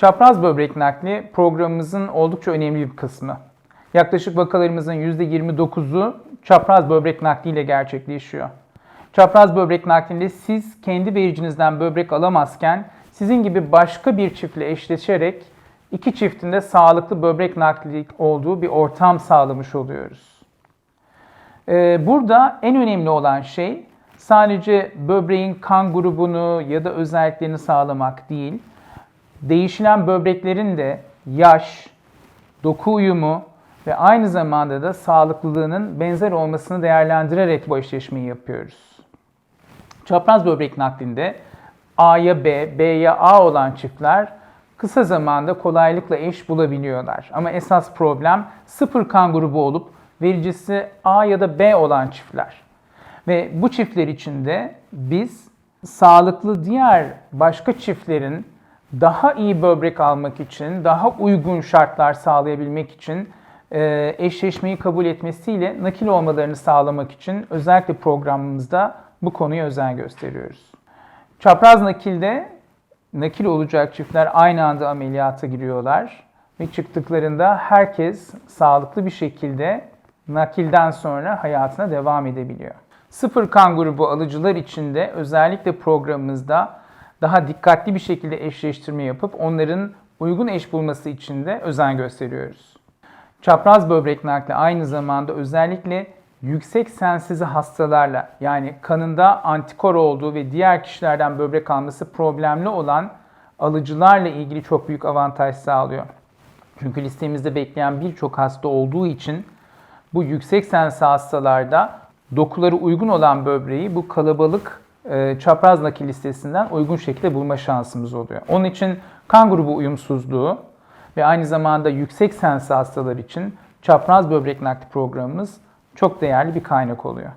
Çapraz böbrek nakli programımızın oldukça önemli bir kısmı. Yaklaşık vakalarımızın %29'u çapraz böbrek nakliyle gerçekleşiyor. Çapraz böbrek naklinde siz kendi vericinizden böbrek alamazken sizin gibi başka bir çiftle eşleşerek iki çiftin de sağlıklı böbrek nakli olduğu bir ortam sağlamış oluyoruz. Ee, Burada en önemli olan şey sadece böbreğin kan grubunu ya da özelliklerini sağlamak değil, değişilen böbreklerin de yaş, doku uyumu ve aynı zamanda da sağlıklılığının benzer olmasını değerlendirerek bu eşleşmeyi yapıyoruz. Çapraz böbrek naklinde A'ya B, B'ye A olan çiftler kısa zamanda kolaylıkla eş bulabiliyorlar. Ama esas problem sıfır kan grubu olup vericisi A ya da B olan çiftler. Ve bu çiftler içinde biz sağlıklı diğer başka çiftlerin daha iyi böbrek almak için, daha uygun şartlar sağlayabilmek için e, eşleşmeyi kabul etmesiyle nakil olmalarını sağlamak için özellikle programımızda bu konuya özen gösteriyoruz. Çapraz nakilde nakil olacak çiftler aynı anda ameliyata giriyorlar ve çıktıklarında herkes sağlıklı bir şekilde nakilden sonra hayatına devam edebiliyor. Sıfır kan grubu alıcılar için de özellikle programımızda daha dikkatli bir şekilde eşleştirme yapıp onların uygun eş bulması için de özen gösteriyoruz. Çapraz böbrek nakli aynı zamanda özellikle yüksek sensizi hastalarla yani kanında antikor olduğu ve diğer kişilerden böbrek alması problemli olan alıcılarla ilgili çok büyük avantaj sağlıyor. Çünkü listemizde bekleyen birçok hasta olduğu için bu yüksek sensi hastalarda dokuları uygun olan böbreği bu kalabalık çapraz nakil listesinden uygun şekilde bulma şansımız oluyor. Onun için kan grubu uyumsuzluğu ve aynı zamanda yüksek sensi hastalar için çapraz böbrek nakli programımız çok değerli bir kaynak oluyor.